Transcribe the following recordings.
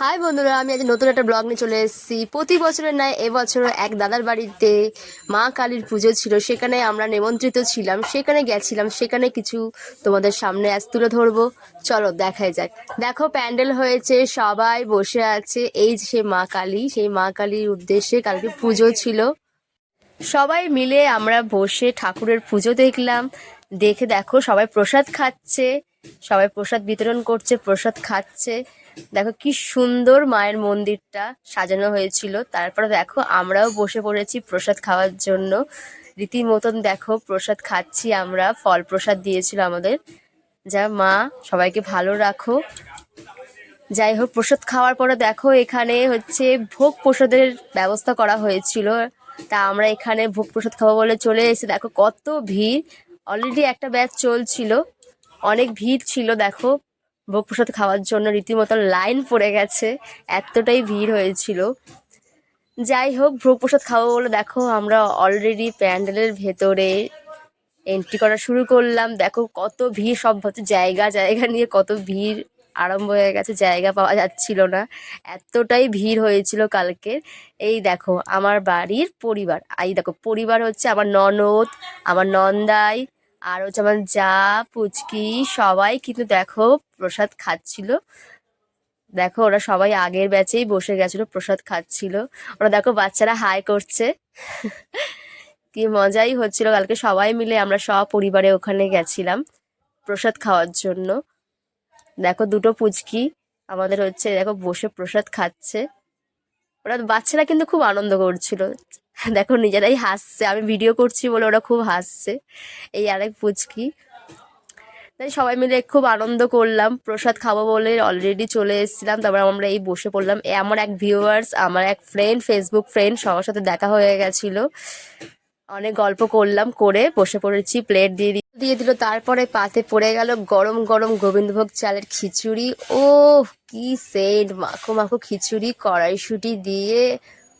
High বন্ধুরা, আমি আজ নতুন একটা ব্লগ নিয়ে চলে এসেছি। প্রতি বছরের নয় এবছরও এক দাদার বাড়িতে মা কালীর পুজো ছিল। সেখানে আমরা নিমন্ত্রিত ছিলাম, সেখানে গেছিলাম, সেখানে কিছু তোমাদের সামনে আজ তুলে ধরবো। চলো দেখাই যাক। দেখো, প্যান্ডেল হয়েছে, সবাই বসে আছে। এই যে সেই মা কালী, সেই মা কালীর উদ্দেশ্যে কালকে পুজো ছিল। সবাই মিলে আমরা বসে ঠাকুরের পুজো দেখলাম। দেখে দেখো, সবাই প্রসাদ খাচ্ছে, সবাই প্রসাদ বিতরণ করছে, প্রসাদ খাচ্ছে। দেখো কি সুন্দর মায়ের মন্দিরটা সাজানো হয়েছিল। তারপরে দেখো আমরাও বসে পড়েছি প্রসাদ খাওয়ার জন্য। রীতিমতন দেখো প্রসাদ খাচ্ছি আমরা, ফল প্রসাদ দিয়েছিল আমাদের। যা মা, সবাইকে ভালো রাখো। যাই হোক, প্রসাদ খাওয়ার পরে দেখো এখানে হচ্ছে ভোগ প্রসাদের ব্যবস্থা করা হয়েছিল। তা আমরা এখানে ভোগ প্রসাদ খাব বলে চলে এসে দেখো কত ভিড়। অলরেডি একটা ব্যাচ চলছিল। অনেক ভিড় ছিল দেখো। ভোগ প্রসাদ খাওয়ার জন্য রীতিমতো লাইন পড়ে গেছে, এতটাই ভিড় হয়েছিল। যাই হোক ভোগ প্রসাদ খাব বলে দেখো আমরা অলরেডি প্যান্ডেলের ভেতরে এন্ট্রি করা শুরু করলাম। দেখো কত ভিড়, সব হচ্ছে জায়গা জায়গা নিয়ে কত ভিড় আরম্ভ হয়ে গেছে, জায়গা পাওয়া যাচ্ছিল না। এতটাই ভিড় হয়েছিল কালকে। এই দেখো, আমার বাড়ির পরিবার, এই দেখো, পরিবার হচ্ছে আমার ননদ, আমার নন্দাই আর হচ্ছে আমার যা পুচকি, সবাই কিন্তু দেখো প্রসাদ খাচ্ছিল। দেখো ওরা সবাই আগের ব্যাচেই বসে গেছিল, প্রসাদ খাচ্ছিল। ওরা দেখো বাচ্চারা হাই করছে। কি মজাই হচ্ছিল, কালকে সবাই মিলে আমরা সব পরিবারে ওখানে গেছিলাম প্রসাদ খাওয়ার জন্য। দেখো দুটো পুচকি, আমাদের হচ্ছে দেখো বসে প্রসাদ খাচ্ছে। ওরা বাচ্চারা কিন্তু খুব আনন্দ করছিল। দেখো, নিজেরাই হাসছে। আমি ভিডিও করছি বলে ওরা খুব হাসছে। এই আরেক পুচকি। তাই সবাই মিলে খুব আনন্দ করলাম। প্রসাদ খাব বলে অলরেডি চলে এসেছিলাম। তারপর আমরা এই বসে পড়লাম। এ, আমার এক ভিউয়ার্স আমার এক ফ্রেন্ড ফেসবুক ফ্রেন্ড সবার সাথে দেখা হয়ে গেছিল। অনেক গল্প করলাম, করে বসে পড়েছি প্লেট দিয়ে দিয়ে দিল, তারপরে পাতে পড়ে গেল গরম গরম গোবিন্দভোগ চালের খিচুড়ি। ও কি সেন্ট মাখো মাখো খিচুড়ি, কড়াইশুটি দিয়ে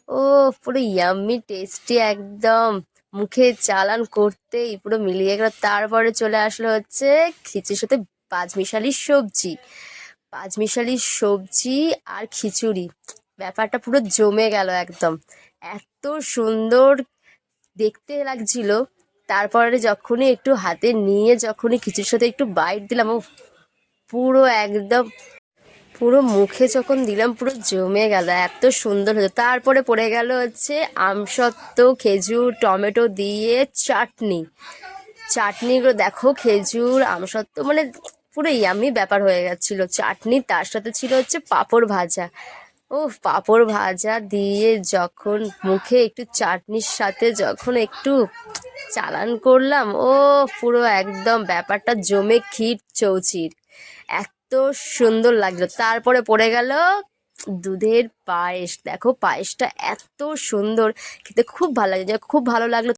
ও পুরো ইয়াম্মি টেস্টি একদম। মুখে চালান করতেই পুরো মিলিয়ে গেল। তারপরে চলে আসলো হচ্ছে খিচুড়ির সাথে পাঁচমিশালি সবজি। পাঁচমিশালি সবজি আর খিচুড়ি। ব্যাপারটা পুরো জমে গেল একদম। এত সুন্দর দেখতে লাগছিল। তারপরে যখনই একটু হাতে নিয়ে যখনই খিচুড়ির সাথে একটু বাইট দিলাম ও পুরো একদম পুরো মুখে যখন দিলাম, পুরো জমে গেল, এত সুন্দর হতো তারপরে পড়ে গেল হচ্ছে আমসত্ত্ব, খেজুর, টমেটো দিয়ে চাটনি। চাটনিগুলো দেখো, খেজুর, আমসত্ত্ব মানে পুরো ইয়ামি ব্যাপার হয়ে গেছিল। চাটনি তার সাথে ছিল হচ্ছে পাঁপড় ভাজা। ও পাঁপড় ভাজা দিয়ে যখন মুখে একটু চাটনির সাথে যখন একটু চালান করলাম, ও পুরো একদম ব্যাপারটা জমে ক্ষীর চৌচির। এত সুন্দর লাগল। তারপরে পড়ে গেল দুধের পায়েস। দেখো পায়েসটা এত সুন্দর। খেতে খুব ভালো লাগে খুব ভালো লাগল